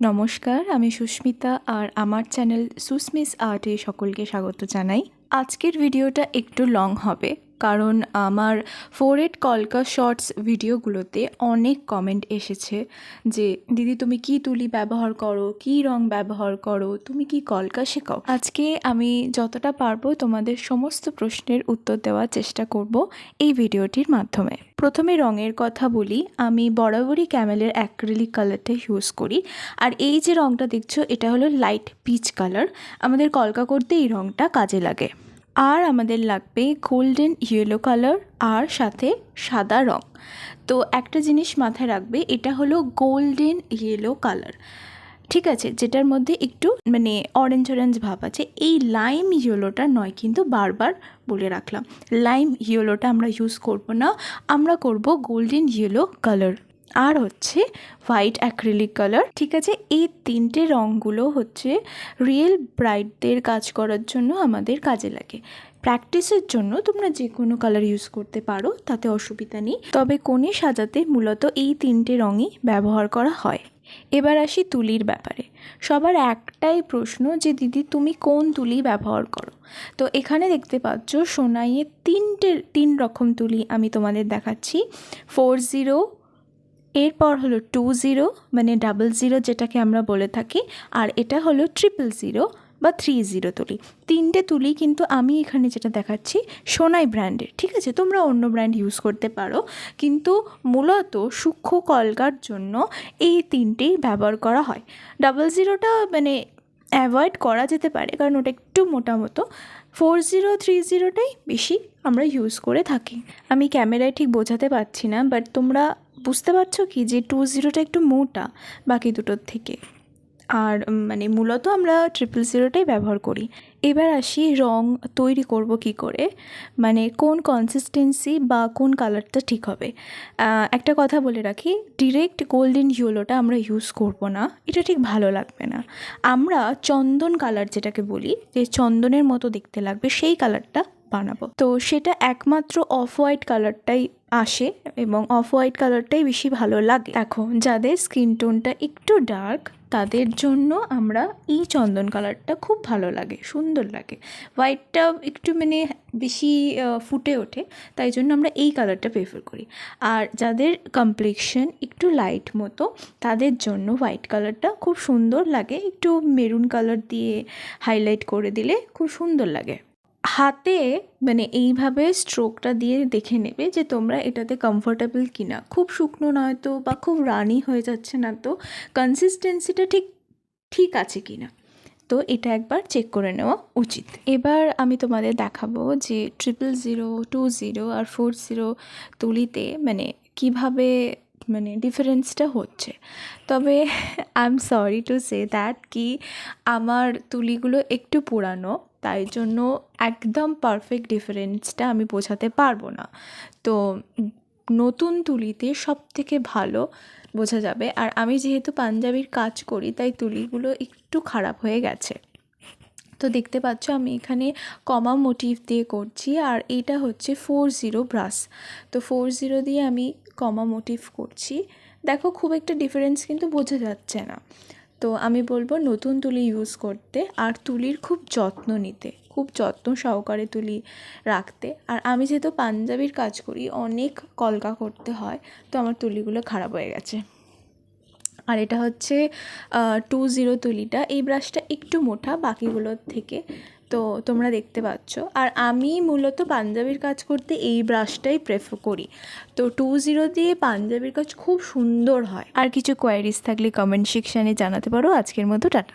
নমস্কার, আমি সুস্মিতা আর আমার চ্যানেল সুস্মিস আর্টে সকলকে স্বাগত জানাই। আজকের ভিডিওটা একটু লং হবে, কারণ আমার ফোর এইট কলকা শর্টস ভিডিওগুলোতে অনেক কমেন্ট এসেছে যে, দিদি, তুমি কি তুলি ব্যবহার করো? কি রং ব্যবহার করো? তুমি কি কলকা শেখাও? আজকে আমি যতটা পারব তোমাদের সমস্ত প্রশ্নের উত্তর দেওয়ার চেষ্টা করব এই ভিডিওটির মাধ্যমে। প্রথমে রঙের কথা বলি, আমি বরাবরই ক্যামেলের অ্যাক্রিলিক কালারটা ইউজ করি। আর এই যে রঙটা দেখছ, এটা হলো লাইট পিচ কালার আমাদের কলকা করতে এই রঙটা কাজে লাগে। আর আমাদের লাগবে গোল্ডেন ইয়েলো কালার আর সাথে সাদা রং। তো একটা জিনিস মাথায় রাখবে, এটা হলো গোল্ডেন ইয়েলো কালার ঠিক আছে, যেটার মধ্যে একটু মানে অরেঞ্জ অরেঞ্জ ভাব আছে, এই লাইম ইয়েলোটা নয় কিন্তু বারবার বলে রাখলাম। লাইম ইয়েলোটা আমরা ইউজ করব না, আমরা করব গোল্ডেন ইয়েলো কালার আর হচ্ছে হোয়াইট অ্যাক্রিলিক কালার। ঠিক আছে, এই তিনটে রঙগুলো হচ্ছে রিয়েল ব্রাইটদের কাজ করার জন্য আমাদের কাজে লাগে। প্র্যাকটিসের জন্য তোমরা যে কোনো কালার ইউজ করতে পারো, তাতে অসুবিধা নেই। তবে কোণে সাজাতে মূলত এই তিনটে রঙই ব্যবহার করা হয়। এবার আসি তুলির ব্যাপারে। সবার একটাই প্রশ্ন যে, দিদি, তুমি কোন তুলি ব্যবহার করো? তো এখানে দেখতে পাচ্ছ, সোনাইয়ের তিনটে, তিন রকম তুলি আমি তোমাদের দেখাচ্ছি। ফোর জিরো এরপর হলো টু জিরো মানে ডাবল জিরো যেটাকে আমরা বলে থাকি, আর এটা হলো ট্রিপল জিরো বা থ্রি জিরো তুলি। তিনটে তুলি কিন্তু আমি এখানে যেটা দেখাচ্ছি, সোনাই ব্র্যান্ডের, ঠিক আছে? তোমরা অন্য ব্র্যান্ড ইউজ করতে পারো। কিন্তু মূলত সূক্ষ্ম কলকার জন্য এই তিনটেই ব্যবহার করা হয়। ডাবল জিরোটা মানে অ্যাভয়েড করা যেতে পারে, কারণ ওটা একটু মোটা মতো। ফোর জিরো, থ্রি জিরোটাই বেশি আমরা ইউজ করে থাকি। আমি ক্যামেরায় ঠিক বোঝাতে পারছি না বাট তোমরা বুঝতে পারছ কি যে টু জিরোটা একটু মোটা বাকি দুটোর থেকে? আর মানে মূলত আমরা ট্রিপল জিরোটাই ব্যবহার করি। এবার আসি রং তৈরি করব কি করে? মানে কোন কনসিস্টেন্সি বা কোন কালারটা ঠিক হবে? একটা কথা বলে রাখি ডিরেক্ট গোল্ডেন ইয়েলোটা আমরা ইউজ করব না, এটা ঠিক ভালো লাগবে না। আমরা চন্দন কালার যেটাকে বলি, যে চন্দনের মতো দেখতে লাগবে, সেই কালারটা বানাবো। তো সেটা একমাত্র অফ হোয়াইট কালারটাই আসে এবং অফ হোয়াইট কালারটাই বেশি ভালো লাগে। এখন যাদের স্কিন টোনটা একটু ডার্ক, তাদের জন্য আমরা এই চন্দন কালারটা খুব ভালো লাগে, সুন্দর লাগে। হোয়াইটটা একটু মানে বেশি ফুটে ওঠে, তাই জন্য আমরা এই কালারটা প্রেফার করি। আর যাদের কমপ্লেকশন একটু লাইট মতো, তাদের জন্য হোয়াইট কালারটা খুব সুন্দর লাগে। একটু মেরুন কালার দিয়ে হাইলাইট করে দিলে খুব সুন্দর লাগে। হাতে মানে এইভাবে স্ট্রোকটা দিয়ে দেখে নেবে যে তোমরা এটাতে কমফোর্টেবল কিনা। খুব শুকনো নয় তো বা খুব রানি হয়ে যাচ্ছে না তো কনসিস্টেন্সিটা ঠিক ঠিক আছে কিনা। তো এটা একবার চেক করে নেওয়া উচিত। এবার আমি তোমাদের দেখাবো যে ট্রিপল জিরো টু জিরো আর ফোর জিরো তুলিতে মানে কীভাবে মানে ডিফারেন্সটা হচ্ছে। তবে I am sorry to say that কি আমার তুলিগুলো একটু পুরানো, তাই জন্য একদম পারফেক্ট ডিফারেন্সটা আমি বোঝাতে পারব না। তো নতুন তুলিতে সব থেকে ভালো বোঝা যাবে। আর আমি যেহেতু পাঞ্জাবির কাজ করি, তাই তুলিগুলো একটু খারাপ হয়ে গেছে। তো দেখতে পাচ্ছ আমি এখানে কমা মোটিভ দিয়ে করছি আর এটা হচ্ছে ফোর জিরো ব্রাশ তো ফোর জিরো দিয়ে আমি কমা মোটিভ করছি। দেখো খুব একটা ডিফারেন্স কিন্তু বোঝা যাচ্ছে না। তো আমি বলব নতুন তুলি ইউজ করতে আর তুলির খুব যত্ন নিতে, খুব যত্ন সহকারে তুলি রাখতে। আর আমি যেহেতু পাঞ্জাবির কাজ করি, অনেক কলকা করতে হয়, তো আমার তুলিগুলো খারাপ হয়ে গেছে। আর এটা হচ্ছে টু জিরো তুলিটা। এই ব্রাশটা একটু মোটা, বাকিগুলোর থেকে। তো তোমরা দেখতে পাচ্ছ। আর আমি মূলত পাঞ্জাবির কাজ করতে এই ব্রাশটাই প্রেফার করি। তো টু জিরো দিয়ে পাঞ্জাবির কাজ খুব সুন্দর হয়। আর কিছু কোয়ারিজ থাকলে কমেন্ট সেকশানে জানাতে পারো। আজকের মতো টাটা।